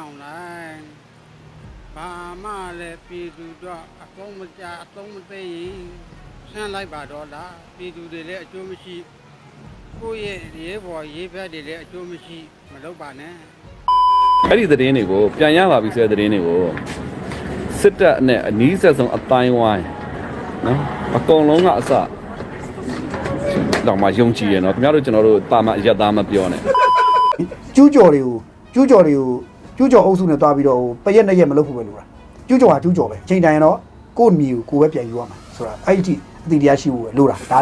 အောင်လိုက်ဘာမှလည်းပြည်သူတော့အကောင်းမကြအသုံးမသိရင်ဆန်းလိုက်ပါတော့လားပြည်သူတွေလည်းအကျိုးမရှိကိုယ့်ရဲ့ရေးပေါ်ရေးဖက်တွေလည်းအကျိုးမရှိမလုပ်ပါနဲ့အဲ့ဒီသတင်းတွေကိုပြန်ရပါပြီဆိုတဲ့သတင်းတွေကိုစစ်တပ်နဲ့အနီးဆက်ဆုံးအတိုင်းဝိုင်းနော်အကုန်လုံးကအစတော့မှယုံကြည်ရနော်ခင်ဗျားတို့ကျွန်တော်တို့တာမအရက်သားမပြောနဲ့ကျူးကျော်တွေကိုကျူးကျော်တွေကို ကျူးကျော်အုပ်စုနဲ့တွားပြီးတော့ဟိုပရက်နဲ့ရက်မလုပ်ဖို့ပဲလို့တာကျူးကျော်ဟာကျူးကျော်ပဲအချိန်တိုင်းရင်တော့ကိုယ့်မြေကိုကိုယ်ပဲပြန်ယူရမှာဆိုတာအဲ့ဒီအတိတရားရှိဖို့ပဲလို့တာဒါ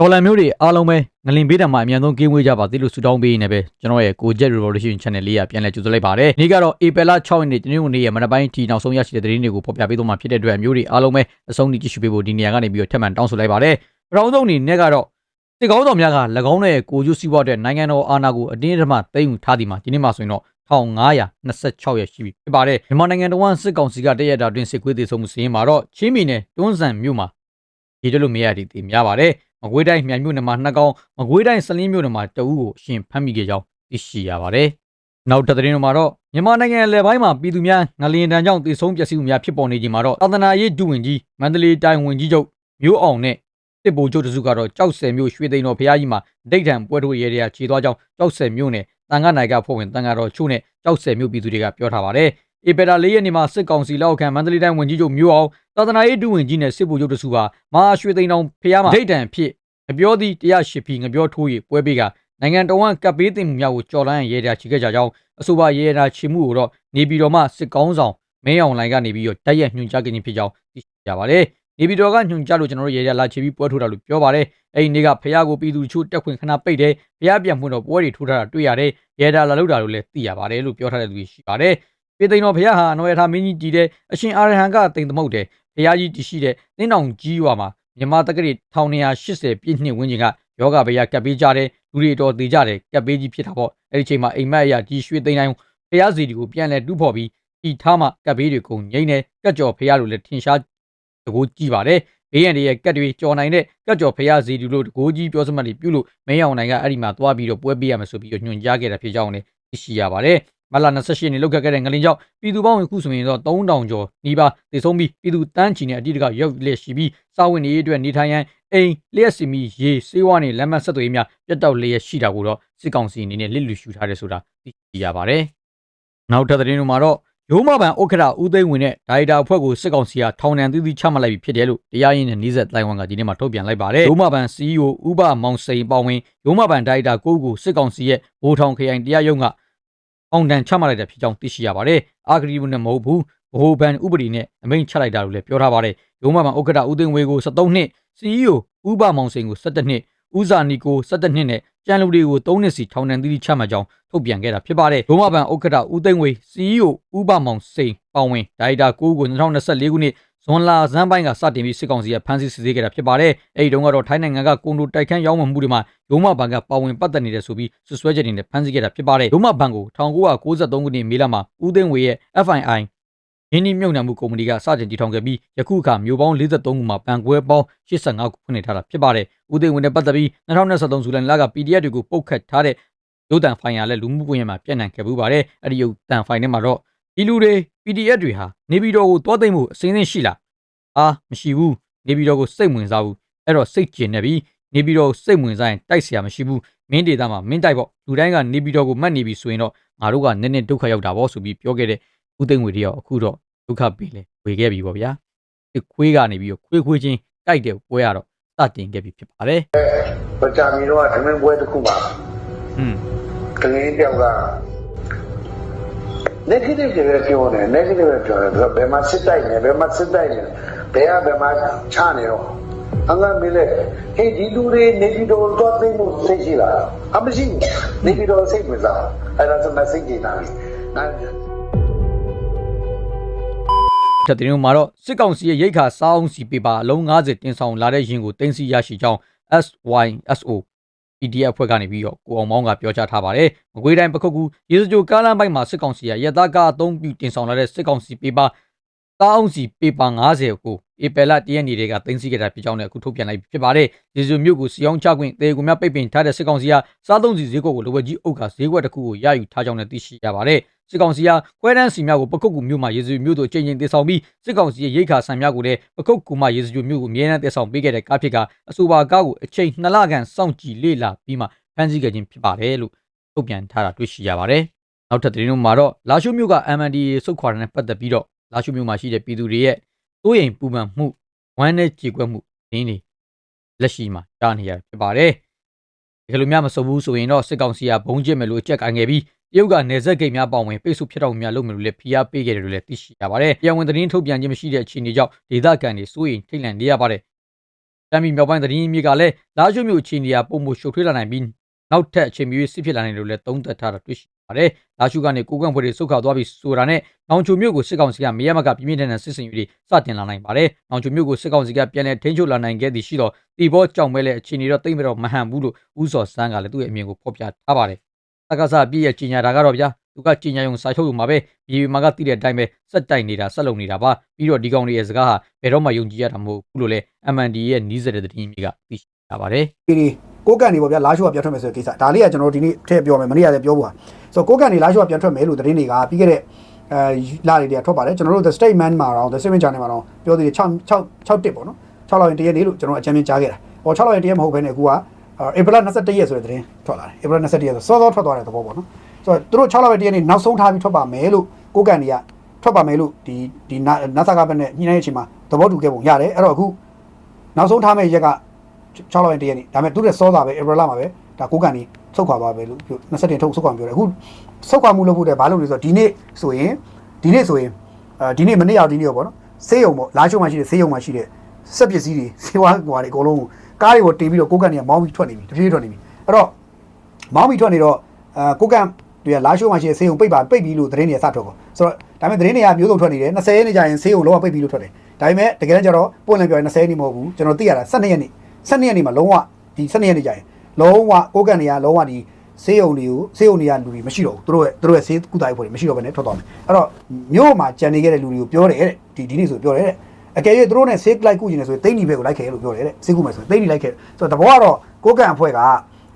ဒေါ်လာမျိုးတွေအားလုံးပဲ ငလင်ပေးတံမှာအမြန်ဆုံးကင်းဝေးကြပါသေးလို့ဆုတောင်းပေးနေပဲကျွန်တော်ရဲ့ကိုဂျက် revolution channel လေးကပြန်လည်ကြိုဆိုလိုက်ပါတယ်။ဒီကတော့ April 6ရက်နေ့တနင်္ဂနွေနေ့ရဲ့မနက်ပိုင်းထီနောက်ဆုံးရရှိတဲ့သတင်းတွေကိုဖော်ပြပေးသွားမှာဖြစ်တဲ့အတွက်မျိုးတွေအားလုံးပဲအဆုံးထိကြည့်ရှုပေးဖို့ဒီနေရာကနေပြီးတော့ထပ်မံတောင်းဆိုလိုက်ပါတယ်။ပထမဆုံးအနေနဲ့ကတော့စစ်ကောင်းဆောင်များက၎င်းရဲ့ကိုကျိုးစီးပွားတဲ့နိုင်ငံတော်အာဏာကိုအတင်းအဓမ္မသိမ်းယူထားသည်မှာဒီနေ့မှဆိုရင်တော့1526ရက်ရှိပြီဖြစ်ပါတယ်မြန်မာနိုင်ငံတော်ဝန်စစ်ကောင်စီကတရက်တာတွင်စစ်ကွေးသေးဆုံးမှုစီးရင်မှာတော့ချင်းမီနယ်တွန်းဆန်မြို့မှာဒီလိုလိုမရသည့်တည်များပါတယ် မကွေးတိုင်းမြိုင်မြို့နယ်မှာနှစ်ကောင်မကွေးတိုင်းစလင်းမြို့နယ်မှာတအူးကိုအရှင်ဖမ်းမိခဲ့ကြောင်းသိရှိရပါတယ်။နောက်တစ်သတင်းတော်မှာတော့မြန်မာနိုင်ငံလယ်ပိုင်းမှာပြည်သူများငလျင်တန်းကြောင့်တည်ဆုံးပျက်စီးမှုများဖြစ်ပေါ်နေချိန်မှာတော့သာသနာရေးဒုဝန်ကြီးမန္တလေးတိုင်းဝန်ကြီးချုပ်မျိုးအောင်နဲ့တစ်ပူချုပ်တစုကတော့ကြောက်ဆယ်မြို့ရွှေသိန်းတော်ဖျားကြီးမှာဒိတ်ထံပွဲထုတ်ရဲတွေကခြေသွားကြောင်းကြောက်ဆယ်မြို့နယ်တန်ခါနိုင်ကဖွဲ့ဝင်တန်ခါတော်ချို့နဲ့ကြောက်ဆယ်မြို့ပြည်သူတွေကပြောထားပါတယ်။ ဧပြီလ၄ရက်နေ့မှာစစ်ကောင်စီလက်အောက်ခံမန္တလေးတိုင်းဝန်ကြီးချုပ်မျိုးအောင်သာသနာရေးဒုဝန်ကြီးနဲ့စစ်ပူချုပ်တစုဟာမဟာရွှေသိန်းတော်ဖျားမှာဒိတ်ထံဖြစ်ငပြောသည်တရားရှိပြီးငပြောထိုး၍ပွဲပေးကနိုင်ငံတော်ဝန်ကပ်ပေးတင်မှုများကိုကြော်လန်းရဲတာချီခဲ့ကြကြောင်းအဆိုပါရဲတာချီမှုကိုတော့နေပြည်တော်မှစစ်ကောင်းဆောင်မင်းအောင်လိုင်ကနေပြီးတော့တိုက်ရိုက်ညွှန်ကြားခြင်းဖြစ်ကြောင်းသိရှိကြပါတယ်။နေပြည်တော်ကညွှန်ကြားလို့ကျွန်တော်တို့ရဲတာလာချီပြီးပွဲထိုးတာလို့ပြောပါတယ်။အဲဒီနေ့ကဖះကိုပြည်သူချို့တက်ခွင့်ခဏပိတ်တယ်။ဖះပြန်ဖွင့်တော့ပွဲတွေထိုးထားတာတွေ့ရတယ်။ရဲတာလာလို့တာလို့လည်းသိရပါတယ်လို့ပြောထားတဲ့သူရှိပါတယ်။ ပြည်သိန်တော်ဖះဟာအနော်ရထားမင်းကြီးကြည်တဲ့အရှင်အာရဟံကတိမ်သမုတ်တယ်။ဖះကြီးတရှိတဲ့တင်းတောင်ကြီးရွာမှာမြန်မာတက္ကရာ1980ပြည့်နှစ်ဝန်းကျင်ကယောဂဗျာကပ်ပေးကြတယ်လူတွေတော်သေးကြတယ်ကပ်ပေးကြီးဖြစ်တာပေါ့အဲ့ဒီချိန်မှာအိမ်မက်အရာကြီးရွှေသိန်းတိုင်းဖះစီဒီကိုပြန်လဲတူးဖော်ပြီးဤထားမှကပ်ပေးတွေကုန်ငိမ့်နေကတ်ကြော်ဖះလိုလည်းထင်ရှားတကိုးကြည့်ပါတယ်ဘေးရန်တွေရဲ့ကတ်တွေကြော်နိုင်တဲ့ကတ်ကြော်ဖះစီဒီလိုတကိုးကြီးပြောစမှတ်တွေပြုလို့မင်းအောင်နိုင်ကအဲ့ဒီမှာသွားပြီးတော့ပွဲပေးရမယ်ဆိုပြီးတော့ညွှန်ကြားခဲ့တာဖြစ်ကြောင်းလည်းသိရှိရပါတယ် မလာ28နှစ်လောက်ခဲ့တဲ့ငလင်ကြောင့်ပြည်သူပေါင်းအခုဆိုရင်တော့3000ကျော်နီးပါးတည်ဆုံးပြီးပြည်သူတန်းချီနဲ့အတိတ်ကရောက်လက်ရှိပြီးစာဝင်နေရေးအတွက်နေထိုင်ရန်အိမ်လျှက်စီမီရေစေးဝါးနဲ့လမ်းမဆက်သွေးများပြတ်တောက်လျက်ရှိတာကိုတော့စစ်ကောင်စီအနေနဲ့လစ်လူရှူထားတယ်ဆိုတာသိရှိရပါတယ်။နောက်ထပ်သတင်းတွေမှာတော့ရိုးမပန်ဥက္ခရာဦးသိန်းဝင်နဲ့ဒါရိုက်တာအဖွဲ့ကိုစစ်ကောင်စီကထောင်ဒဏ်သီးသီးချမှတ်လိုက်ပြီဖြစ်တယ်လို့တရားရင်းနဲ့နှိစက်တိုင်ဝမ်ကဒီနေ့မှထုတ်ပြန်လိုက်ပါတယ်။ရိုးမပန် CEO ဥပမောင်စိန်ပေါဝင်ရိုးမပန်ဒါရိုက်တာကိုကိုစစ်ကောင်စီရဲ့ဘိုးထောင်ခရိုင်တရားရုံးက အောင်တန်ချမှတ်လိုက်တဲ့ဖြစ်ကြောင်းသိရှိရပါတယ်။အာဂရီဘူးနဲ့မဟုတ်ဘူးဘိုးဘန်ဥပဒေနဲ့အမိန့်ချလိုက်တာလို့လည်းပြောထားပါတယ်။ရိုးမပန်ဥက္ခရာဦးသိန်းဝေကို73နှစ် CEO ဥပမောင်စိန်ကို17နှစ်ဦးဇာနီကို17နှစ်နဲ့ကျန်လူတွေကို3နှစ်စီထောင်ဒဏ်သီးသီးချမှတ်ကြောင်းထုတ်ပြန်ခဲ့တာဖြစ်ပါတယ်။ရိုးမပန်ဥက္ကဋ္ဌဦးသိန်းဝေ CEO ဥပမောင်စိန်ပေါဝင်ဒါရိုက်တာ9ကို2024ခုနှစ် ဇွန်လဇန်းပိုင်းကစတင်ပြီးစစ်ကောင်စီကဖမ်းဆီးစစ်ဆေးခဲ့တာဖြစ်ပါတယ်။အဲဒီတုန်းကတော့ထိုင်းနိုင်ငံကကွန်ဒိုတိုက်ခန်းရောင်းဝယ်မှုတွေမှာရိုးမဘဏ်ကပါဝင်ပတ်သက်နေတယ်ဆိုပြီးဆွဆွဲချက်တွေနဲ့ဖမ်းဆီးခဲ့တာဖြစ်ပါတယ်။ရိုးမဘဏ်ကို1993ခုနှစ်မေလမှာဦးသိန်းဝေရဲ့ FII ရင်းနှီးမြှုပ်နှံမှုကုမ္ပဏီကစတင်တည်ထောင်ခဲ့ပြီးယခုအခါမြို့ပေါင်း43ခုမှာဘဏ်ကွဲပေါင်း85ခုဖွင့်လှစ်ထားတာဖြစ်ပါတယ်။ဦးသိန်းဝင်းနဲ့ပတ်သက်ပြီး2023ဇူလိုင်လက PDF တွေကိုပုတ်ခတ်ထားတဲ့ရုပ်သံဖိုင်ရလည်းလူမှုကွန်ရက်မှာပြန့်နှံ့ခဲ့ပူပါတယ်။အဲဒီရုပ်သံဖိုင်ထဲမှာတော့ ဒီလူတွေ PDF တွေဟာနေပြည်တော်ကိုတွားသိမ်းမှုအစင်းစင်းရှိလား။အာမရှိဘူး။နေပြည်တော်ကိုစိတ်ဝင်စားဘူး။အဲ့တော့စိတ်ကျင်နေပြီ။နေပြည်တော်ကိုစိတ်ဝင်စားရင်တိုက်เสียမရှိဘူး။မင်းဒေတာမှာမင်းတိုက်ပေါ့လူတိုင်းကနေပြည်တော်ကိုမှတ်နေပြီဆိုရင်တော့ငါတို့ကနည်းနည်းဒုက္ခရောက်တာပေါ့ဆိုပြီးပြောခဲ့တဲ့ဦးသိန်းဝေတယောက်အခုတော့ဒုက္ခပေးလဲဝေခဲ့ပြီပေါ့ဗျာဒီခွေးကနေပြီးတော့ခွေးခွေးချင်းကြိုက်တဲ့ပွဲကတော့စတင်ခဲ့ပြီဖြစ်ပါတယ် ပကြမီတော့ဓမင်းပွဲတစ်ခုမှာ อืม ကလေးတယောက်က negative တွေပဲပြောတယ် negative ပဲပြောတယ်သူကဘယ်မှာစစ်တိုက်နေဘယ်မှာစစ်တိုက်နေဘယ်ကဘယ်မှာချနေတော့အငါမေးလေဟေးဒီလူတွေနေပြည်တော်တော့သိမှုစိတ်ရှိလားအမရှိဘူးနေပြည်တော်စိတ်ဝင်စားအဲ့ဒါဆို message ကြီးတာပြီငါထပ်တင်မှာတော့စစ်ကောင်စီရဲ့ရိတ်ခါစောင်းစီပေပါအလုံး90တင်ဆောင်လာတဲ့ရင်ကိုတင်စီရရှိကြောင်း SYSO PDF အဖွဲ့ကနေပြီးတော့ကိုအောင်မောင်းကပြောကြားထားပါတယ်။မကွေးတိုင်းပခုတ်ကူရေစကြိုကားလမ်းပိုင်းမှာစစ်ကောင်စီကရတကားအသုံးပြုတင်ဆောင်လာတဲ့စစ်ကောင်စီပေပါတာအောင်စီပေပါ90ကို ဧပြီလတရက်နေ့တည်းကတင်စီခဲ့တာဖြစ်ကြောင်းလည်းအခုထုတ်ပြန်လိုက်ဖြစ်ပါတယ်။ရေစကြိုမြို့ကိုစီအောင်ချခွင့်တေကူများပိတ်ပင်ထားတဲ့စစ်ကောင်စီကစားသုံးစီဈေးကွက်ကိုလိုဝက်ကြီးအုပ်ကဈေးကွက်တစ်ခုကိုရယူထားကြောင်းလည်းသိရှိရပါတယ်။စစ်ကောင်စီကခွဲတန်းစီများကိုပခုတ်ကူမြို့မှာရေစကြိုမြို့သို့ချိန်ချိန်တင်ဆောင်ပြီးစစ်ကောင်စီရဲ့ရိတ်ခါဆန်များကိုလည်းပခုတ်ကူမှရေစကြိုမြို့ကိုအမြဲတမ်းတင်ဆောင်ပေးခဲ့တဲ့ကားဖြစ်ကအဆိုပါကားကိုအချိန်2လခန့်စောင့်ကြည့်လေ့လာပြီးမှဖမ်းဆီးခဲ့ခြင်းဖြစ်ပါတယ်လို့ထုတ်ပြန်ထားတာတွေ့ရှိရပါတယ်။နောက်ထပ်သတင်းတို့မှာတော့လာရှိုးမြို့က MNDA စုတ်ခွာတဲ့ပတ်သက်ပြီးတော့လာရှိုးမြို့မှာရှိတဲ့ပြည်သူတွေရဲ့ စိုးရိမ်ပူပန်မှုဝမ်းနဲ့ကြေကွက်မှုရင်းတွေလက်ရှိမှာကြားနေရဖြစ်ပါတယ်။ဒီလိုများမစုံဘူးဆိုရင်တော့စစ်ကောင်စီကဘုံကျစ်မယ်လို့အကြက်ကန်ခဲ့ပြီးတရုတ်ကနေဆက်ဂိတ်များပေါဝင်ပိတ်ဆို့ဖြစ်တော်များလုပ်မယ်လို့လည်းဖိအားပေးခဲ့တယ်လို့လည်းသိရှိရပါတယ်။ပြန်ဝင်သတင်းထုတ်ပြန်ခြင်းမရှိတဲ့အခြေအနေကြောင့်ဒေသခံတွေစိုးရိမ်ထိတ်လန့်နေရပါတယ်။တမ်းမီမြောက်ပိုင်းသတင်းမြေကလည်းလာရှိုးမြို့အခြေအနေကပုံမှုရှုပ်ထွေးလာနိုင်ပြီးနောက်ထပ်အချိန်မီစစ်ဖြစ်လာနိုင်တယ်လို့လည်းသုံးသပ်ထားတာတွေ့ရှိ ပါတယ်။လာရှုကနေကိုကန့်ဖွဲ့တွေဆုတ်ခွာသွားပြီးဆိုတာနဲ့နောင်ချိုမြို့ကိုစစ်ကောင်စီကမရမကပြင်းပြင်းထန်ထန်စစ်စင်ရေးတွေစတင်လာနိုင်ပါတယ်။နောင်ချိုမြို့ကိုစစ်ကောင်စီကပြန်လည်ထိန်းချုပ်လာနိုင်ခဲ့သည်ရှိတော့တီဘောကြောင့်ပဲလေအခြေအနေတော့တိတ်မတော့မဟန်ဘူးလို့ဥစော်စန်းကလည်းသူ့ရဲ့အမြင်ကိုဖော်ပြထားပါတယ်။တက္ကသပြည့်ရဲ့ကြီးညာတာကတော့ဗျာသူကကြီးညာရုံစာချုပ်ယူမှာပဲပြည်မှာကတည်တဲ့အတိုင်းပဲစက်တိုက်နေတာဆက်လုံနေတာပါပြီးတော့ဒီကောင်တွေရဲ့စကားဟာဘယ်တော့မှယုံကြည်ရတာမဟုတ်ဘူးလို့လည်း MND ရဲ့နီးစက်တဲ့သတင်းမြေကသိရှိရပါတယ်ဒီဒီ ကိုကန်နေပေါ့ဗျာလာရှိုးကပြန်ထွက်မယ်ဆိုတဲ့ကိစ္စဒါလေးကကျွန်တော်တို့ဒီနေ့ထည့်ပြောမယ်မနေ့ကလည်းပြောဖို့ပါဆိုတော့ကိုကန်နေလာရှိုးကပြန်ထွက်မယ်လို့သတင်းတွေကပြီးခဲ့တဲ့အဲလာတွေတည်းထွက်ပါတယ်ကျွန်တော်တို့ the statement မှာတော့ the statement channel မှာတော့ပြောသေးတယ်6 6 6တစ်ပေါ့နော်6လောက်ရင်တရက်နေ့လို့ကျွန်တော်အချမ်းမြင်ကြားခဲ့တာဟော6လောက်ရင်တရက်မဟုတ်ဘဲနဲ့အခုက April 21ရက်ဆိုတဲ့သတင်းထွက်လာတယ် April 21ရက်ဆိုစောစောထွက်သွားတဲ့သဘောပေါ့နော်ဆိုတော့သူတို့6လောက်ရင်တရက်နေ့နောက်ဆုံးထားပြီးထွက်ပါမယ်လို့ကိုကန်တွေကထွက်ပါမယ်လို့ဒီဒီနာဆာကဘက်နဲ့ညှိနှိုင်းတဲ့အချိန်မှာသဘောတူခဲ့ပုံရတယ်အဲ့တော့အခုနောက်ဆုံးထားမယ့်ရက်က 6လောက်ရင်တရက်နေ့ဒါပေမဲ့သူတို့စောတာပဲ April လမှာပဲဒါကိုကန်နေဆုတ်ခွာသွားပဲလို့ပြော20တင်ထုတ်ဆုတ်ခွာပြောတယ်အခုဆုတ်ခွာမှုလုပ်ဖို့တဲ့ဘာလို့လဲဆိုတော့ဒီနေ့ဆိုရင်ဒီနေ့ဆိုရင်အဲဒီနေ့မနေ့ရောက်ဒီနေ့ရောပေါ့နော်ဆေးရုံပေါ့လာချုံမှာရှိတဲ့ဆေးရုံမှာရှိတဲ့စက်ပစ္စည်းတွေဆေးဝါးကွာတွေအကုန်လုံးကားတွေကိုတင်ပြီးတော့ကိုကန်နေမောင်းပြီးထွက်နေပြီတဖြည်းဖြည်းထွက်နေပြီအဲ့တော့မောင်းပြီးထွက်နေတော့အဲကိုကန်တွေကလာရှိုးမှာရှိတဲ့ဆေးရုံပိတ်ပါပိတ်ပြီးလို့သတင်းတွေစထွက်ကုန်ဆိုတော့ဒါပေမဲ့သတင်းတွေကမျိုးစုံထွက်နေတယ်20ရက်နေ့ကျရင်ဆေးရုံလုံးဝပိတ်ပြီးလို့ထွက်တယ်ဒါပေမဲ့တကယ်တမ်းကျတော့ပွင့်လင်းပြောရင်20ရက်နေ့မဟုတ်ဘူးကျွန်တော်သိရတာ12ရက်နေ့ 12ရက်နေ့မှာလုံးဝဒီ12ရက်နေ့ကျရင်လုံးဝကိုကန်တွေကလုံးဝဒီဆေးရုံတွေကိုဆေးရုံတွေကလူတွေမရှိတော့ဘူးသူတို့ရဲ့သူတို့ရဲ့ဆေးကုသရေးဖွဲ့တွေမရှိတော့ဘဲနဲ့ထွက်သွားမယ်အဲ့တော့မြို့မှာကြံနေခဲ့တဲ့လူတွေကိုပြောတယ်တဲ့ဒီဒီနေ့ဆိုပြောတယ်တဲ့အကယ်၍သူတို့နဲ့ဆေးလိုက်ကုကျင်နေဆိုရင်တိတ်နီဘက်ကိုလိုက်ခဲ့လို့ပြောတယ်တဲ့ဆေးကုမယ်ဆိုရင်တိတ်နီလိုက်ခဲ့ဆိုတော့တဘောကတော့ကိုကန်အဖွဲ့က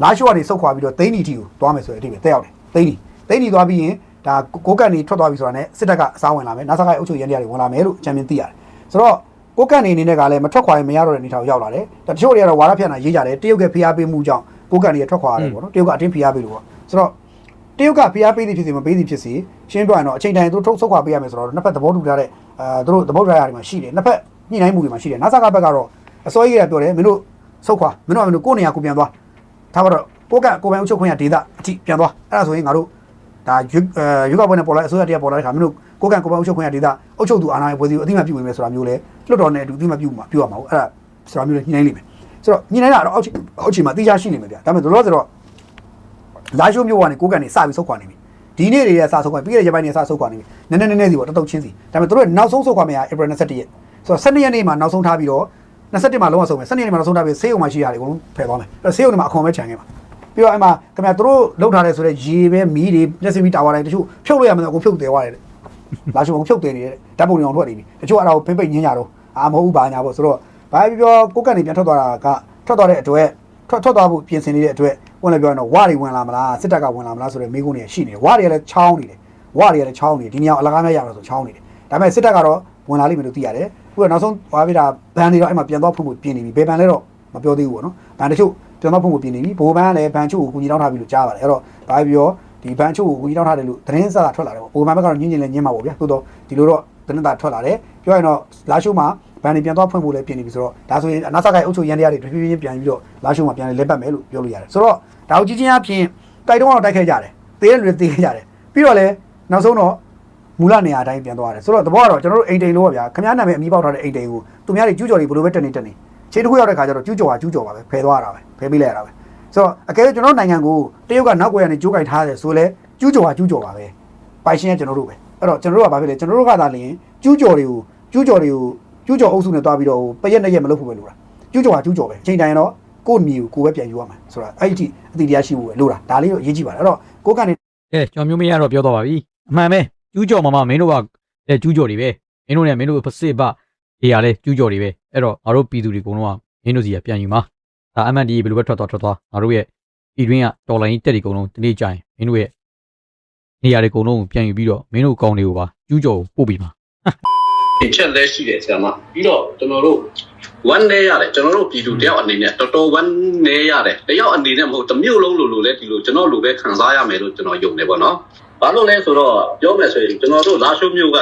လာရှိုးကနေဆုတ်ခွာပြီးတော့တိတ်နီတီကိုသွားမယ်ဆိုတဲ့အထိပဲတက်ရောက်တယ်တိတ်နီတိတ်နီသွားပြီးရင်ဒါကိုကန်နေထွက်သွားပြီဆိုတာနဲ့စစ်တပ်ကအစားဝင်လာမယ်နာဆာကအုပ်ချုပ်ရန်တရားတွေဝင်လာမယ်လို့အကြံဉာဏ်သိရတယ်ဆိုတော့ ကိုကန်နေအနေနဲ့ကလည်းမထွက်ခွာရင်မရတော့တဲ့အနေထားကိုရောက်လာတယ်တချို့တွေကတော့ဝါရဖြန့်တာရေးကြတယ်တရုတ်ကဖိအားပေးမှုကြောင့်ကိုကန်နေထွက်ခွာရတယ်ပေါ့နော်တရုတ်ကအတင်းဖိအားပေးလို့ပေါ့ဆိုတော့တရုတ်ကဖိအားပေးသည်ဖြစ်စေမပေးသည်ဖြစ်စေရှင်းပြရင်တော့အချိန်တိုင်းသူတို့ထုတ်ဆုတ်ခွာပေးရမယ်ဆိုတော့နှစ်ဖက်သဘောတူထားတဲ့အဲသူတို့သဘောတူထားတာတွေမှာရှိတယ်နှစ်ဖက်ညှိနှိုင်းမှုတွေမှာရှိတယ်နာဆာကဘက်ကတော့အစိုးရကပြောတယ်မင်းတို့ဆုတ်ခွာမင်းတို့ကမင်းတို့ကိုယ့်နေရာကိုပြန်သွားထားပါတော့ကိုကကိုပိုင်အုပ်ချုပ်ခွင့်ရဒေသအထိပြန်သွားအဲ့ဒါဆိုရင်ငါတို့ဒါရွရွေးကောက်ပွဲနဲ့ပေါ်လာအစိုးရတရားပေါ်လာတဲ့ခါမင်းတို့ ကိုကန်ကိုပိုင်အုပ်ချုပ်ခွင့်ရဒေသအုပ်ချုပ်သူအာဏာရဲ့ဖွဲ့စည်းကိုအတိအမှပြုဝင်မယ်ဆိုတာမျိုးလဲလွတ်တော်နဲ့အတူအတိအမှပြုမှာပြုရမှာဟုတ်အဲ့ဒါဆိုတာမျိုးလဲညှိနှိုင်းလိမ့်မယ်ဆိုတော့ညှိနှိုင်းတာတော့အောက်ချအောက်ချမှာတိကျရှိနေမယ်ဗျာဒါပေမဲ့တို့လို့ဆိုတော့လာရှိုးမျိုးကနေကိုကန်နေစပြီးဆုတ်ခွာနေပြီဒီနေ့တွေရဲ့စဆုတ်ခွာပြီးခဲ့တဲ့ရက်ပိုင်းတွေစဆုတ်ခွာနေပြီနည်းနည်းနည်းနည်းစီပေါ့တတုတ်ချင်းစီဒါပေမဲ့တို့ရဲ့နောက်ဆုံးဆုတ်ခွာမယ့်ဟာ April 21ရက်ဆိုတော့12ရက်နေ့မှာနောက်ဆုံးထားပြီးတော့21မှာလုံးဝဆုံးမယ်12ရက်နေ့မှာနောက်ဆုံးထားပြီးဆေးရုံမှာရှိရတယ်အကုန်လုံးဖယ်သွားမယ်အဲ့တော့ဆေးရုံတွေမှာအခွန်ပဲခြံခဲ့ပါပြီးတော့အဲ့မှာခင်ဗျာတို့လောက်ထားတယ်ဆိုတော့ရေပဲမီးတွေလက်စမီတာဝါတိုင်းတချို့ဖြုတ်လို့ရမယ်အကုန်ဖြုတ်တယ်သွားတယ် လာရှိုးကဖြုတ်တယ်နေတဲ့ဓာတ်ပုံတွေအောင်ထွက်နေပြီတချို့အဲ့ဒါကိုဖိပိတ်ညင်းကြတော့အာမဟုတ်ဘူးဘာညာပေါ့ဆိုတော့ဘာပြောပြောကိုကနေပြန်ထွက်သွားတာကထွက်သွားတဲ့အတွက်ထွက်ထွက်သွားဖို့ပြင်ဆင်နေတဲ့အတွက်ဝင်လည်းပြောရင်တော့ဝါတွေဝင်လာမလားစစ်တပ်ကဝင်လာမလားဆိုတော့မိကုန်းတွေရှိနေတယ်ဝါတွေကလည်းချောင်းနေတယ်ဝါတွေကလည်းချောင်းနေတယ်ဒီနေရာအလကားများရမှာဆိုချောင်းနေတယ်ဒါပေမဲ့စစ်တပ်ကတော့ဝင်လာလိမ့်မယ်လို့သိရတယ်ခုကနောက်ဆုံးဟွာပြတာဘန်တွေတော့အဲ့မှာပြန်သွားဖွင့်ဖို့ပြင်နေပြီဘယ်ဘန်လဲတော့မပြောသေးဘူးပေါ့နော်ဘန်တချို့ပြန်သွားဖွင့်ဖို့ပြင်နေပြီဘိုးဘန်ကလည်းဘန်ချို့ကိုကူညီတောင်းထားပြီလို့ကြားပါတယ်အဲ့တော့ဘာပြော ဒီဘန်ချို့ကိုကူညီတောင်းထားတယ်လို့သတင်းစာထွက်လာတယ်ပေါ့ဘိုးဘန်ဘက်ကတော့ညင်းညင်းလည်းညင်းမှာပေါ့ဗျာသို့တော့ဒီလိုတော့သတင်းစာထွက်လာတယ်ပြောရင်တော့လာရှိုးမှာဘန်တွေပြန်သွားဖွင့်ဖို့လည်းပြင်နေပြီဆိုတော့ဒါဆိုရင်အနာဆာကိုင်အုပ်ချုပ်ရန်တရားတွေတဖြည်းဖြည်းပြန်ပြီးတော့လာရှိုးမှာပြန်လဲပတ်မယ်လို့ပြောလို့ရတယ်ဆိုတော့ဒါကိုကြီးချင်းအပြင်တိုက်တုံးအောင်တိုက်ခဲ့ကြတယ်သေးတယ်လူတွေသေးခဲ့ကြတယ်ပြီးတော့လည်းနောက်ဆုံးတော့မူလနေရာအတိုင်းပြန်သွားတယ်ဆိုတော့သဘောကတော့ကျွန်တော်တို့အိမ်တိန်လို့ပါဗျာခမည်းနာမည်အမိပေါက်ထားတဲ့အိမ်တိန်ကိုသူများတွေကျူးကျော်တွေဘယ်လိုပဲတက်နေတက်နေချိန်တစ်ခုရောက်တဲ့ခါကျတော့ကျူးကျော်ဟာကျူးကျော်ပါပဲဖယ်သွားရတာပဲဖယ်ပေးလိုက်ရတာပဲ ဆိုတော့အကယ်၍ကျွန်တော်နိုင်ငံကိုတရုတ်ကနောက်ကွယ်ကနေကြိုးကင်ထားတယ်ဆိုလဲကျူးကျော်ဟာကျူးကျော်ပါပဲပိုင်ရှင်ကကျွန်တော်တို့ပဲအဲ့တော့ကျွန်တော်တို့ကဘာဖြစ်လဲကျွန်တော်တို့ကသာလျှင်ကျူးကျော်တွေကိုကျူးကျော်တွေကိုကျူးကျော်အုပ်စုနဲ့တွားပြီးတော့ပရက်နဲ့ရက်မလုပ်ဖို့ပဲလို့လားကျူးကျော်ဟာကျူးကျော်ပဲချိန်တိုင်းတော့ကိုယ့်မြေကိုကိုယ်ပဲပြန်ယူရမှာဆိုတာအဲ့ဒီအတိတရားရှိဖို့ပဲလိုတာဒါလေးတော့အရေးကြီးပါတယ်အဲ့တော့ကိုယ်ကနေကဲကျွန်တော်မျိုးမရတော့ပြောတော့ပါပြီအမှန်ပဲကျူးကျော်မမမင်းတို့ကလည်းကျူးကျော်တွေပဲမင်းတို့နဲ့မင်းတို့ဖစစ်ပတွေရလဲကျူးကျော်တွေပဲအဲ့တော့ငါတို့ပြည်သူတွေအကုန်လုံးကမင်းတို့စီကပြန်ယူမှာ ဒါ MND ဘယ်လိုပဲထွက်သွားထွက်သွားငါတို့ရဲ့ပြည်တွင်းကတော်လိုင်းတက်တွေအကုန်လုံးဒီနေ့ကြာရင်မင်းတို့ရဲ့နေရာတွေအကုန်လုံးကိုပြန်ယူပြီးတော့မင်းတို့ကောင်းတွေကိုပါကျူးကျော်ကိုပို့ပြီးမှာချက်လဲရှိတယ်ဆရာမပြီးတော့ကျွန်တော်တို့ one နေရတယ်ကျွန်တော်တို့ပြည်သူတယောက်အနေနဲ့တော်တော် one နေရတယ်တယောက်အနေနဲ့မဟုတ်တစ်မျိုးလုံးလိုလိုလဲဒီလိုကျွန်တော်လိုပဲခံစားရမယ်လို့ကျွန်တော်ယုံတယ်ပေါ့နော်ဘာလို့လဲဆိုတော့ပြောမယ်ဆိုရင်ကျွန်တော်တို့လာရှုမျိုးက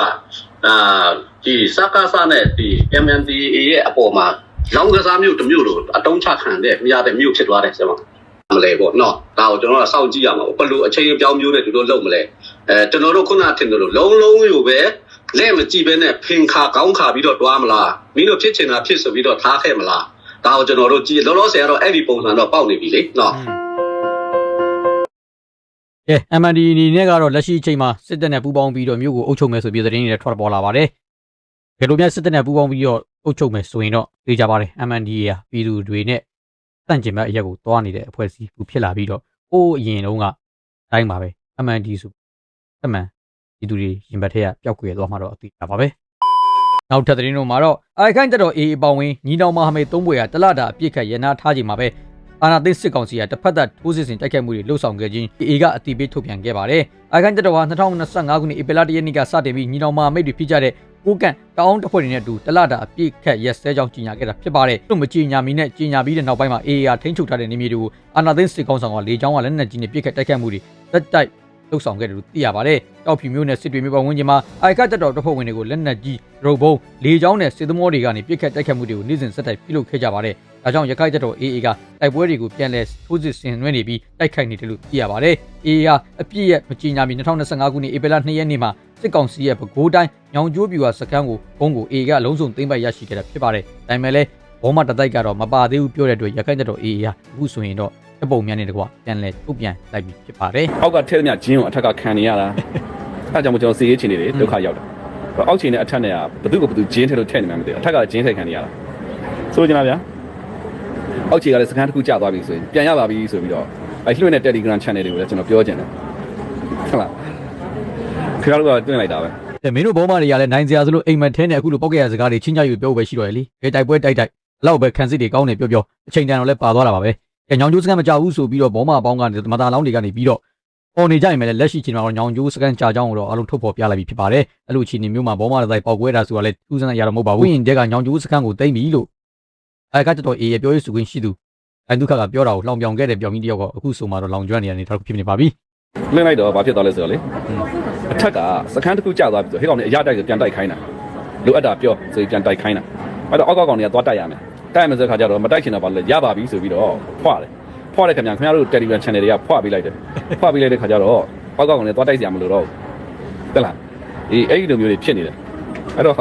အာဒီစကားစားနဲ့ဒီ MNDA ရဲ့အပေါ်မှာ လောင်းကစားမျိုးတစ်မျိုးလိုအတုံးချခံတဲ့မြရတဲ့မျိုးဖြစ်သွားတယ်ဆရာမမလဲပေါ့နော်ဒါကိုကျွန်တော်ကစောင့်ကြည့်ရမှာပေါ့ဘယ်လိုအချိန်အပြောင်းမျိုးနဲ့ဒီလိုလုပ်မလဲအဲကျွန်တော်တို့ခုနထင်တယ်လို့လုံးလုံးယူပဲလက်မကြည့်ဘဲနဲ့ဖင်ခါကောင်းခါပြီးတော့တွားမလားမင်းတို့ဖြစ်ချင်တာဖြစ်ဆိုပြီးတော့ထားခဲ့မလားဒါကိုကျွန်တော်တို့ကြည့်လောလောဆယ်ကတော့အဲ့ဒီပုံစံတော့ပေါက်နေပြီလေနော်ကဲ MND အနေနဲ့ကတော့လက်ရှိအချိန်မှာစစ်တပ်နဲ့ပူးပေါင်းပြီးတော့မြို့ကိုအုပ်ချုပ်မယ်ဆိုပြီးသတင်းတွေလည်းထွက်ပေါ်လာပါတယ်။ ဘယ်လိုများစစ်တပ်နဲ့ပူးပေါင်းပြီးတော့အုပ်ချုပ်မယ်ဆိုရင်တော့သိကြပါတယ် MND ရာပြည်သူတွေနဲ့တန့်ကျင်မဲ့အရက်ကိုတွားနေတဲ့အဖွဲ့အစည်းဘူးဖြစ်လာပြီးတော့ဟိုးအရင်တုန်းကတိုင်းပါပဲ MND ဆိုအမှန်ပြည်သူတွေရင်ဘတ်ထက်ကပျောက်ကွယ်သွားမှတော့အသိတာပါပဲ။နောက်ထပ်သတင်းတို့မှာတော့အိုင်ခိုင်တက်တော် AA အပေါင်းဝင်ညီနောင်မဟာမိတ်သုံးဘွေကတလတာအပြစ်ခတ်ရနာထားချိန်မှာပဲအာနာသိန်းစစ်ကောင်စီကတစ်ဖက်သက်ထိုးစစ်ဆင်တိုက်ခိုက်မှုတွေလှုပ်ဆောင်ခဲ့ခြင်း AA ကအတိပေးထုတ်ပြန်ခဲ့ပါတယ်။အာခိုင်တက်တော်ဟာ2025ခုနှစ်ဧပြီလ1ရက်နေ့ကစတင်ပြီးညီနောင်မဟာမိတ်တွေဖြစ်ကြတဲ့ ကိုကန့်တောင်းတပ်ဖွဲ့တွေနဲ့အတူတလတာအပြစ်ခတ်ရက်စဲကြောင်းကြီးညာခဲ့တာဖြစ်ပါတယ်။သူ့မကြီးညာမီနဲ့ကြီးညာပြီးတဲ့နောက်ပိုင်းမှာ AA ကထိန်းချုပ်ထားတဲ့နေမြေတွေကိုအာနာသိန်းစစ်ကောင်ဆောင်ကလေကြောင်းကလက်နက်ကြီးနဲ့ပြစ်ခတ်တိုက်ခိုက်မှုတွေတက်တိုက်လှုပ်ဆောင်ခဲ့တယ်လို့သိရပါတယ်။တောက်ဖြူမျိုးနဲ့စစ်တွေမျိုးပတ်ဝန်းကျင်မှာအိုက်ခတ်တက်တော်တပ်ဖွဲ့ဝင်တွေကိုလက်နက်ကြီးရုပ်ဘုံလေကြောင်းနဲ့စစ်သမောတွေကနေပြစ်ခတ်တိုက်ခိုက်မှုတွေကိုနေ့စဉ်ဆက်တိုက်ပြုလုပ်ခဲ့ကြပါတယ်။ဒါကြောင့်ရခိုင်တပ်တော် AA ကတိုက်ပွဲတွေကိုပြန်လည်ထိုးစစ်ဆင်နွှဲနေပြီးတိုက်ခိုက်နေတယ်လို့သိရပါတယ်။ AA ကအပြည့်ရဲ့မကြီးညာမီ2025ခုနှစ်ဧပြီလ2ရက်နေ့မှာ စစ်ကောင်စီရဲ့ပဲခူးတိုင်းညောင်ကျိုးပြူဟာစခန်းကိုဘုံကို AA ကအလုံးစုံသိမ်းပိုက်ရရှိခဲ့တာဖြစ်ပါတယ်။ဒါပေမဲ့လည်းဘောမတတိုက်ကတော့မပါသေးဘူးပြောတဲ့အတွက်ရခိုင်တပ်တော် AA ကအခုဆိုရင်တော့တပုံများနဲ့တကွပြန်လည်ထုတ်ပြန်လိုက်ပြီဖြစ်ပါတယ်။အောက်ကထဲသမျှဂျင်းကိုအထက်ကခံနေရတာအဲဒါကြောင့်မို့ကျွန်တော်စီရေးချင်နေတယ်ဒုက္ခရောက်တာအဲ့တော့အောက်ခြေနဲ့အထက်နဲ့ကဘသူ့ကိုဘသူဂျင်းထဲလို့ထည့်နေမှမသိဘူးအထက်ကဂျင်းထဲခံနေရတာဆိုကြလားဗျာအောက်ခြေကလည်းစကန်တစ်ခုကျသွားပြီဆိုရင်ပြန်ရပါပြီဆိုပြီးတော့အဲလွှင့်တဲ့ Telegram channel တွေကိုလည်းကျွန်တော်ပြောချင်တယ်ဟုတ်လား ခင်ဗျားတို့ကတွင်းလိုက်တာပဲတဲ့မင်းတို့ဘောမတွေကလည်းနိုင်စရာဆိုလို့အိမ်မက်ထဲနဲ့အခုလိုပောက်ကရစကားတွေချင်းချယူပြောပဲရှိတော့ရလေဘယ်တိုက်ပွဲတိုက်တိုက်ဘလောက်ပဲခံစစ်တွေကောင်းနေပြောပြောအချိန်တန်တော့လဲပါသွားတာပါပဲကဲညောင်ကျိုးစကန်မကြဘူးဆိုပြီးတော့ဘောမအပေါင်းကနေမတာလောင်းတွေကနေပြီးတော့ပေါ်နေကြရင်လည်းလက်ရှိချိန်မှာတော့ညောင်ကျိုးစကန်ကြာကြောင်းကိုတော့အလုံးထုတ်ဖော်ပြလိုက်ပြီဖြစ်ပါတယ်အဲ့လိုချိန်နေမျိုးမှာဘောမတွေတိုက်ပေါက်ကွဲတာဆိုတာလဲထူးဆန်းရတော့မဟုတ်ပါဘူးရင်တဲကညောင်ကျိုးစကန်ကိုတိမ့်ပြီလို့အဲကတတော်အေးရပြောရေးဆိုခွင့်ရှိသူအဲဒုက္ခကပြောတာကိုလောင်ပြောင်ခဲ့တဲ့ပြောင်ကြီးတယောက်ကအခုဆိုမှတော့လောင်ကျွမ်းနေရနေတော့ဖြစ်နေပါပြီလွှင့်လိုက်တော့ဘာဖြစ်သွားလဲဆိုတော့လေ အထက်ကစကန်တစ်ခုကျသွားပြီဆိုဟဲ့ကောင်နေအရတိုက်ကိုပြန်တိုက်ခိုင်းတာလိုအပ်တာပြောဆိုပြီးပြန်တိုက်ခိုင်းတာအဲ့တော့အောက်ကောက်ကောင်တွေကသွားတိုက်ရမယ်တိုက်ရမယ်ဆိုတဲ့ခါကျတော့မတိုက်ချင်တော့ဘာလဲရပါပြီဆိုပြီးတော့ဖွာတယ်ဖွာတဲ့ခင်ဗျာခင်ဗျားတို့ Telegram channel တွေကဖွာပေးလိုက်တယ်ဖွာပေးလိုက်တဲ့ခါကျတော့အောက်ကောက်ကောင်တွေသွားတိုက်စရာမလိုတော့ဘူးတက်လားအေးအဲ့ဒီလိုမျိုးတွေဖြစ်နေတယ်အဲ့တော့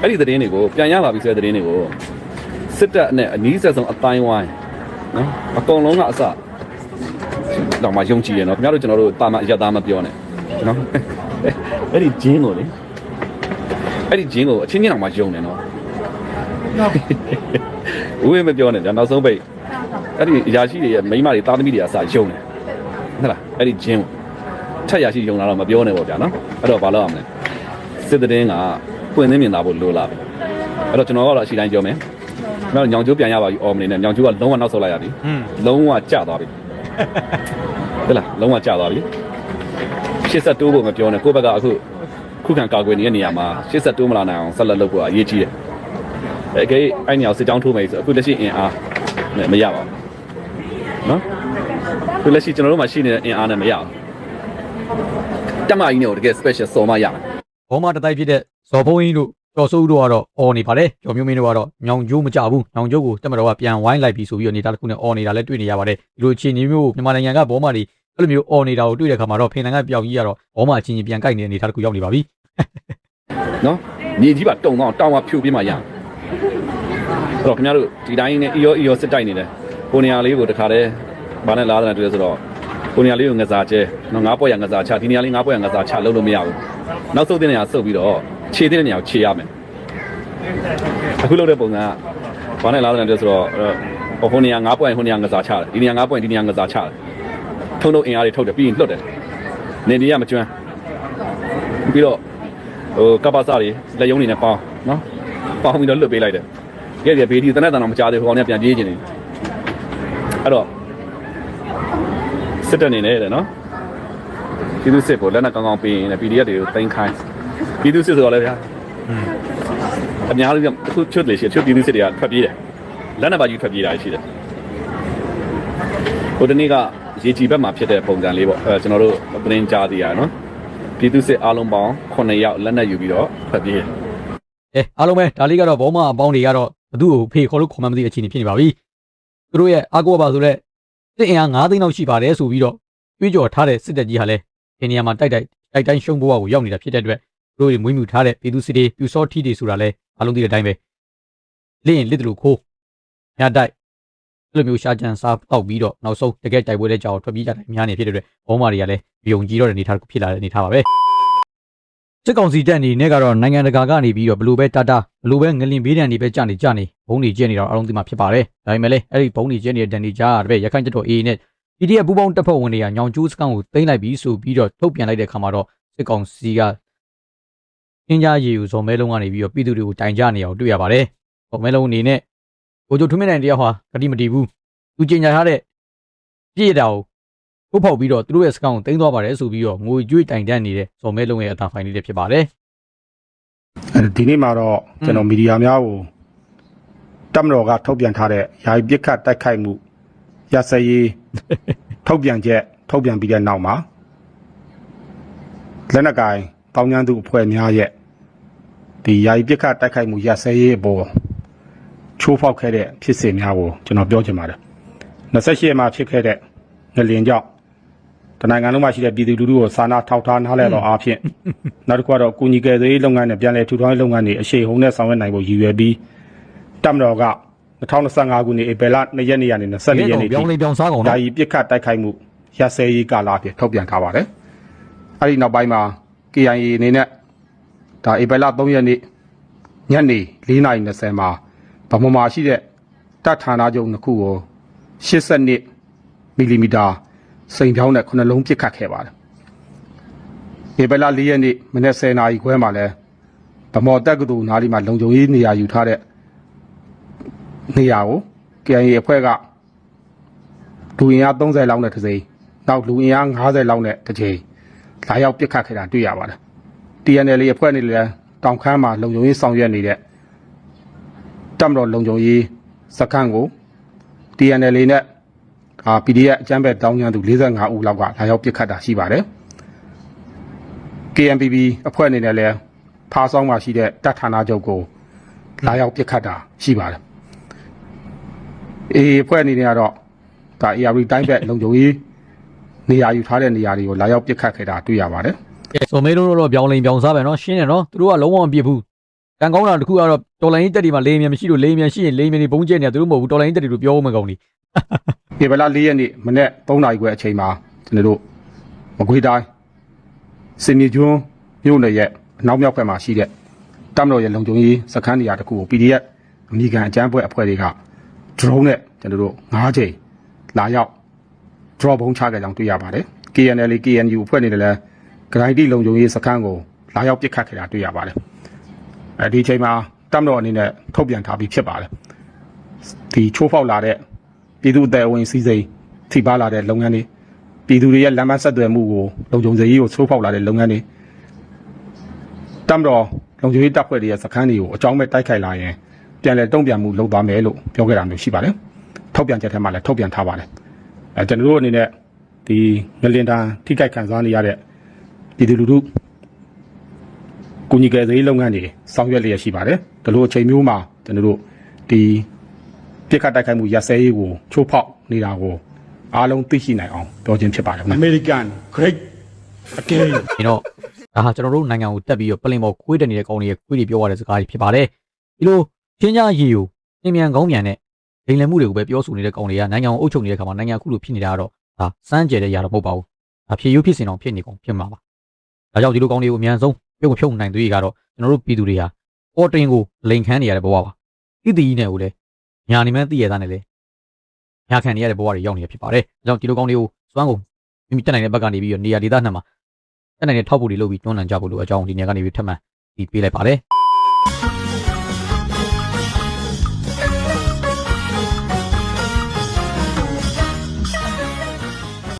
အဲ့ဒီသတင်းတွေကိုပြန်ရပါပြီဆိုတဲ့သတင်းတွေကိုစစ်တပ်နဲ့အနီးဆက်ဆုံးအတိုင်းဝိုင်းနော်အကုန်လုံးကအစတော့မှယုံကြည်ရနော်ခင်ဗျားတို့ကျွန်တော်တို့တာမအရသားမပြောနဲ့ နော်အဲ့ဒီဂျင်းကိုလေအဲ့ဒီဂျင်းကိုအချင်းချင်းတော့မှယုံတယ်နော်ဦးဝင်းမပြောနဲ့ဒါနောက်ဆုံးပိတ်အဲ့ဒီအရာရှိတွေရဲ့မိန်းမတွေသားသမီးတွေအစယုံတယ်ဟုတ်လားအဲ့ဒီဂျင်းကိုထက်ရရှိယုံလာတော့မပြောနဲ့ပေါ့ဗျာနော်အဲ့တော့ဘာလုပ်ရမလဲစစ်တဲ့င်းကပွင့်သင်းမြင်သာဖို့လိုလာပြီအဲ့တော့ကျွန်တော်ကတော့အရှိတိုင်းပြောမယ်ခင်ဗျားတို့ညောင်ကျိုးပြန်ရပါပြီအော်မနေနဲ့ညောင်ကျိုးကလုံးဝနောက်ဆုတ်လိုက်ရပြီဟွန်းလုံးဝကျသွားပြီဟုတ်လားလုံးဝကျသွားပြီ ရှစ်ဆက်တိုးဖို့မပြောနဲ့ကိုယ့်ဘက်ကအခုခုခံကာကွယ်နေတဲ့နေရာမှာရှစ်ဆက်တိုးမလာနိုင်အောင်ဆက်လက်လုပ်ဖို့အရေးကြီးတယ်အဲကေအဲ့နေရာစစ်ကြောင်းထိုးမယ်ဆိုအခုလက်ရှိအင်အားနဲ့မရပါဘူးနော်အခုလက်ရှိကျွန်တော်တို့မှာရှိနေတဲ့အင်အားနဲ့မရဘူးတက်မကြီးနဲ့ကိုတကယ် special စော်မရမယ်ဘောမတတိုက်ဖြစ်တဲ့ဇော်ဘုံကြီးတို့ကျော်စိုးဦးတို့ကတော့អော်နေပါတယ်ကျော်မျိုးမင်းတို့ကတော့ညောင်ကျိုးမကြဘူးညောင်ကျိုးကိုတက်မတော်ကပြန်ဝိုင်းလိုက်ပြီးဆိုပြီးတော့နေတာတစ်ခုနဲ့អော်နေတာလည်းတွေ့နေရပါတယ်ဒီလိုအခြေအနေမျိုးကိုမြန်မာနိုင်ငံကဘောမတွေ အဲ့လိုမျိုးអော်နေတာကိုတွေ့တဲ့ခါမှာတော့ဖင်နိုင်ငံပြောင်ကြီးကတော့ဘောမအချင်းချင်းပြန်ကြိုက်နေတဲ့အနေအထားတစ်ခုရောက်နေပါပြီနော်မြေကြီးပါတုံတော့တောင်းပါဖြိုပြမှရမယ်အဲ့တော့ခင်ဗျားတို့ဒီတိုင်းနဲ့အီယောအီယောစစ်တိုက်နေတယ်ကိုနေရာလေးကိုတခါတည်းဘာနဲ့လားတယ်တွေ့ရဆိုတော့ကိုနေရာလေးကိုငစားကျဲနော်ငါးပွဲရငစားချဒီနေရာလေးငါးပွဲရငစားချလုံးလို့မရဘူးနောက်ဆုံးတဲ့နေရာစုပ်ပြီးတော့ခြေတဲ့နေရာကိုခြေရမယ်အခုလုပ်တဲ့ပုံစံကဘာနဲ့လားတယ်တွေ့ဆိုတော့အဲ့တော့ဟိုဟိုနေရာ9 point ဟိုနေရာငစားချတယ်ဒီနေရာ9 point ဒီနေရာငစားချတယ် ထုံထုံအင်အားတွေထုတ်တယ်ပြီးရင်လွတ်တယ်နေနေရမကျွမ်းပြီးတော့ဟိုကပ္ပစတွေလက်ယုံနေနဲ့ပေါင်းနော်ပေါင်းပြီးတော့လွတ်ပေးလိုက်တယ်ကဲကဲဘေးဒီတနက်တန်တော့မကြားသေးဘူးဟိုကောင်ကပြန်ပြေးနေတယ်အဲ့တော့စစ်တပ်နေနေတယ်နော်ပြည်သူစစ်ကိုလက်နက်ကောင်းကောင်းပေးရင်လည်း PDF တွေကိုတင်ခိုင်းပြည်သူစစ်ဆိုတော့လည်းဗျာအများကြီးအခုချွတ်လေရှိချွတ်ပြည်သူစစ်တွေကထွက်ပြေးတယ်လက်နက်ပါကြီးထွက်ပြေးတာရှိတယ်ဟိုတနေ့က ရေကြီးဘက်မှာဖြစ်တဲ့ပုံစံလေးပေါ့အဲကျွန်တော်တို့သတင်းကြားသေးရနော်ပြည်သူစစ်အားလုံးပေါင်း9ယောက်လက်နက်ယူပြီးတော့ထွက်ပြေးတယ်အဲအားလုံးပဲဒါလေးကတော့ဘောမအပေါင်းတွေကတော့ဘသူ့ကိုဖေခေါ်လို့ခေါ်မှမသိတဲ့အခြေအနေဖြစ်နေပါပြီသူတို့ရဲ့အာကိုပါဆိုတဲ့စစ်အင်အား9သိန်းလောက်ရှိပါတယ်ဆိုပြီးတော့တွေးကြော်ထားတဲ့စစ်တပ်ကြီးဟာလည်းဒီနေရာမှာတိုက်တိုက်တိုက်တိုင်းရှုံးဘဝကိုရောက်နေတာဖြစ်တဲ့အတွက်သူတို့တွေမွေးမြူထားတဲ့ပြည်သူစစ်တွေပြူစောထီတွေဆိုတာလည်းအားလုံးသိတဲ့အတိုင်းပဲလင်းရင်လစ်တယ်လို့ခိုးညတိုက် အဲ့လိုမျိုးရှာကြံစားတောက်ပြီးတော့နောက်ဆုံးတကယ်တိုက်ပွဲတဲ့ကြောင်ထွက်ပြေးကြတယ်များနေဖြစ်တဲ့အတွက်ဘောမာတွေကလည်းယုံကြည်တော့တဲ့အနေအထားတစ်ခုဖြစ်လာတဲ့အနေအထားပါပဲစစ်ကောင်စီတပ်အနေနဲ့ကတော့နိုင်ငံတကာကနေပြီးတော့ဘလို့ပဲတာတာဘလို့ပဲငလင်ဘေးဒဏ်တွေပဲကြာနေကြာနေဘုံတွေကျဲနေတော့အလုံးသိမှာဖြစ်ပါတယ်။ဒါပေမဲ့လည်းအဲ့ဒီဘုံတွေကျဲနေတဲ့ဒဏ်တွေကြားရတဲ့ရခိုင်တပ်တော် AA နဲ့ PDF ပူးပေါင်းတပ်ဖွဲ့ဝင်တွေကညောင်ကျိုးစကန်ကိုသိမ်းလိုက်ပြီးဆိုပြီးတော့ထုတ်ပြန်လိုက်တဲ့အခါမှာတော့စစ်ကောင်စီကအင်းကြားရေယူဇော်မဲလုံးကနေပြီးတော့ပြည်သူတွေကိုတိုင်ကြနေအောင်တွေ့ရပါတယ်။ဇော်မဲလုံးအနေနဲ့ ကိုကျိုထွန်းမြင့်နိုင်တယောက်ဟာဂတိမတီးဘူး။သူကျင်ညာထားတဲ့ပြည့်တာကိုထုတ်ဖောက်ပြီးတော့သူတို့ရဲ့စကန်ကိုသိမ်းသွားပါတယ်ဆိုပြီးတော့ငွေကြွေးတိုင်တန်းနေတဲ့ဇော်မဲလုံးရဲ့အတန်ဖိုင်လေးတွေဖြစ်ပါတယ်။အဲဒီနေ့မှာတော့ကျွန်တော်မီဒီယာများကိုတက်မတော်ကထုတ်ပြန်ထားတဲ့ယာယီပစ်ခတ်တိုက်ခိုက်မှုရစရေးထုတ်ပြန်ချက်ထုတ်ပြန်ပြီးတဲ့နောက်မှာလက်နက်ကိုင်တောင်းကျမ်းသူအဖွဲ့များရဲ့ဒီယာယီပစ်ခတ်တိုက်ခိုက်မှုရစရေးအပေါ် ချိုးဖောက်ခဲ့တဲ့ဖြစ်စဉ်များကိုကျွန်တော်ပြောချင်ပါတယ်28ရက်မှာဖြစ်ခဲ့တဲ့ငလင်ကြောင့်တနိုင်ငံလုံးမှာရှိတဲ့ပြည်သူလူထုကိုစာနာထောက်ထားနားလည်တော့အားဖြင့်နောက်တစ်ခုကတော့ကုညီကယ်ဆယ်ရေးလုပ်ငန်းနဲ့ပြန်လည်ထူထောင်ရေးလုပ်ငန်းတွေအရှိန်ဟုန်နဲ့ဆောင်ရွက်နိုင်ဖို့ရည်ရွယ်ပြီးတပ်မတော်က2025ခုနှစ်ဧပြီလ2ရက်နေ့ကနေ24ရက်နေ့ထိပြောင်းလဲပြောင်းစားကုန်ဒါတော့ကြီးပြစ်ခတ်တိုက်ခိုက်မှုရစဲရေးကာလအဖြစ်ထုတ်ပြန်ထားပါတယ်။အဲဒီနောက်ပိုင်းမှာ KIA အနေနဲ့ဒါဧပြီလ3ရက်နေ့ညနေ4:20မှာ ဗမာမှာရှိတဲ့တပ်ဌာနချုပ်တစ်ခုကို82မီလီမီတာစိန်ဖြောင်းနဲ့ခုနှလုံးပစ်ခတ်ခဲ့ပါတယ်။ဧပြီလ4ရက်နေ့မနေ့10:00နာရီခွဲမှာလဲဗမော်တက်ကတူနားလီမှာလုံခြုံရေးနေရာယူထားတဲ့နေရာကို KIA အဖွဲ့ကလူအင်အား30လောက်နဲ့တစ်စိမ်နောက်လူအင်အား50လောက်နဲ့တစ်ချိန်လာရောက်ပစ်ခတ်ခဲ့တာတွေ့ရပါတယ် TNL အဖွဲ့နေလည်းတောင်ခမ်းမှာလုံခြုံရေးဆောင်ရွက်နေတဲ့ တပ်မတော်လုံခြုံရေးစခန်းကို TNL နဲ့အာ PDF အကြမ်းဖက်တောင်းကျမ်းသူ45ဦးလောက်ကလာရောက်ပစ်ခတ်တာရှိပါတယ် KNPB အဖွဲ့အနေနဲ့လည်းဖားဆောင်မှာရှိတဲ့တပ်ဌာနချုပ်ကိုလာရောက်ပစ်ခတ်တာရှိပါတယ် အေးအဖွဲ့အနေနဲ့ကတော့ဒါ AR တိုင်းဘက်လုံခြုံရေးနေရာယူထားတဲ့နေရာတွေကိုလာရောက်ပစ်ခတ်ခဲ့တာတွေ့ရပါတယ် ဆိုမေးလို့တော့ပြောင်းလိန်ပြောင်းစားပဲเนาะရှင်းတယ်เนาะသူတို့ကလုံးဝမပြစ်ဘူး ကံကောင်းတာတစ်ခုကတော့တော်လိုင်းတက်တွေမှာလေမြန်မရှိလို့လေမြန်ရှိရင်လေမြန်တွေဘုံကျဲနေတာသူတို့မဟုတ်ဘူးတော်လိုင်းတက်တွေလို့ပြောမှမကောင်းဘူး။ဧပြီလ၄ရက်နေ့မနေ့3နာရီခွဲအချိန်မှာကျွန်တော်တို့မကွေးတိုင်းစင်မြေကျွန်းမြို့နယ်ရဲ့အနောက်မြောက်ဘက်မှာရှိတဲ့တပ်မတော်ရဲ့လုံခြုံရေးစခန်းနေရာတစ်ခုကို PDF အမိခံအကြမ်းဖက်အဖွဲ့တွေက drone နဲ့ကျွန်တော်တို့၅ချိန်လာရောက် drop ဘုံချခဲ့ကြောင်းတွေ့ရပါတယ်။ KNL KNU အဖွဲ့နေတယ်လဲဂရိုင်းတီလုံခြုံရေးစခန်းကိုလာရောက်ပစ်ခတ်ခဲ့တာတွေ့ရပါတယ်။ အဲဒီအချိန်မှာတပ်မတော်အနေနဲ့ထုတ်ပြန်ထားပြီးဖြစ်ပါတယ်။ဒီချိုးဖောက်လာတဲ့ပြည်သူ့အသက်အဝင်စီးစိမ်ထိပါလာတဲ့လုပ်ငန်းတွေပြည်သူတွေရဲ့လမ်းမဆက်သွယ်မှုကိုလုံခြုံစေရေးကိုချိုးဖောက်လာတဲ့လုပ်ငန်းတွေတမ်တော်လုံခြုံရေးတပ်ဖွဲ့တွေရဲ့စခန်းတွေကိုအကြောင်းမဲ့တိုက်ခိုက်လာရင်ပြန်လည်တုံ့ပြန်မှုလုပ်သွားမယ်လို့ပြောခဲ့တာမျိုးရှိပါတယ်ထုတ်ပြန်ချက်ထဲမှာလည်းထုတ်ပြန်ထားပါတယ်အဲကျွန်တော်တို့အနေနဲ့ဒီငလင်တန်ထိခိုက်ခံစားနေရတဲ့ပြည်သူလူထု ကုညီကယ်ဆယ်ရေးလုပ်ငန်းတွေဆောင်ရွက်လျက်ရှိပါတယ်ဒီလိုအချိန်မျိုးမှာကျွန်တော်တို့ဒီပြစ်ခတ်တိုက်ခိုက်မှုရပ်စဲရေးကိုချိုးဖောက်နေတာကိုအားလုံးသိရှိနိုင်အောင်ပြောခြင်းဖြစ်ပါတယ်ခင်ဗျာ American great again ဒီတော့ဒါဟာကျွန်တော်တို့နိုင်ငံကိုတက်ပြီးတော့ပလင်ပေါ်ခွေးတက်နေတဲ့ကောင်တွေရဲ့ခွေးတွေပြောရတဲ့စကားတွေဖြစ်ပါတယ်ဒီလိုချင်းကြရေကိုနှင်မြန်ကောင်းမြန်နဲ့ဒိန်လည်မှုတွေကိုပဲပြောဆိုနေတဲ့ကောင်တွေကနိုင်ငံကိုအုပ်ချုပ်နေတဲ့ခါမှာနိုင်ငံအခုလိုဖြစ်နေတာကတော့ဒါစမ်းကြဲတဲ့ຢာတော့မဟုတ်ပါဘူးဒါဖြစ်ရုပ်ဖြစ်စင်အောင်ဖြစ်နေကုန်ဖြစ်မှာပါဒါကြောင့်ဒီလိုကောင်တွေကိုအမြန်ဆုံး ပြုတ်မဖြုတ်နိုင်သေးရကတော့ကျွန်တော်တို့ပြည်သူတွေဟာအော်တင်ကိုလိန်ခမ်းနေရတဲ့ဘဝပါတိတိကြီးနဲ့ကိုလည်းညာနေမှန်းသိရတာနဲ့လေညာခံနေရတဲ့ဘဝတွေရောက်နေရဖြစ်ပါတယ်။ဒါကြောင့်ဒီလိုကောင်းတွေကိုစွမ်းကုန်မိမိတက်နိုင်တဲ့ဘက်ကနေပြီးတော့နေရာဒေသနှံမှာတက်နိုင်တဲ့ထောက်ပို့တွေလုပ်ပြီးတွန်းလှန်ကြဖို့လိုအကြောင်းဒီနေရာကနေပြီးထပ်မံဒီပေးလိုက်ပါတယ်။